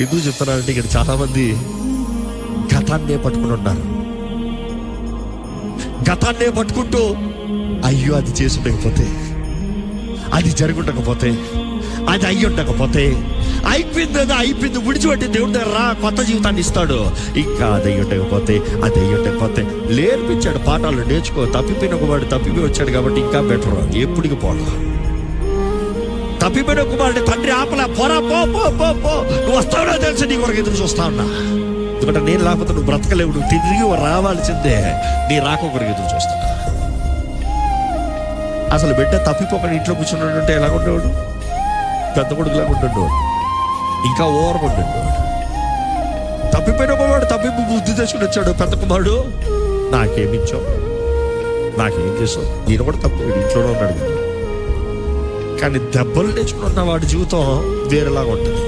ఎందుకు చెప్తున్నానంటే ఇక్కడ చాలామంది గతాన్నే పట్టుకుని ఉన్నారు గతాన్నే పట్టుకుంటూ అయ్యో అది చేసుండకపోతే అది జరుగుండకపోతే అది అయ్యి ఉండకపోతే అయిపోయింది అది అయిపోయింది విడిచిపెట్టి దేవుడి దగ్గర రా కొత్త జీవితాన్ని ఇస్తాడు. ఇంకా అది అయ్యి ఉండకపోతే అది అయ్యి ఉండకపోతే నేర్పించాడు పాఠాలు నేర్చుకో తప్పిపోయిన ఒక వాడు తప్పిపోయి వచ్చాడు కాబట్టి ఇంకా బెటర్ ఎప్పటికి పోలా. తప్పిపోయిన కుమారుడి తండ్రి ఆపల. పోరా పో పో పో పో. నువ్వు వస్తావునో తెలిసి నీ కొరకు ఎదురు చూస్తా ఉన్నా. ఎందుకంటే నేను లేకపోతే నువ్వు బ్రతకలేవు నువ్వు తిరిగి రావాల్సిందే. నీ రాక కొరకు ఎదురు చూస్తా. అసలు బిడ్డ తప్పిపోకుండా ఇంట్లో కూర్చున్నాడు అంటే ఎలా ఉండేవాడు? పెద్ద కొడుకులాగా ఉంటుండేవాడు ఇంకా ఓవర్ ఉంటుండేవాడు తప్పిపోయిన కుమారుడు తప్పిపు బుద్ధి తెచ్చుకుని వచ్చాడు పెద్ద కుమారుడు. నాకేమించావు నాకేం చేసావు? నేను కూడా తప్పు ఇంట్లోనే ఉన్నాడు. కానీ దెబ్బలు తెచ్చుకున్న వాడి జీవితం వేరేలాగా ఉంటుంది.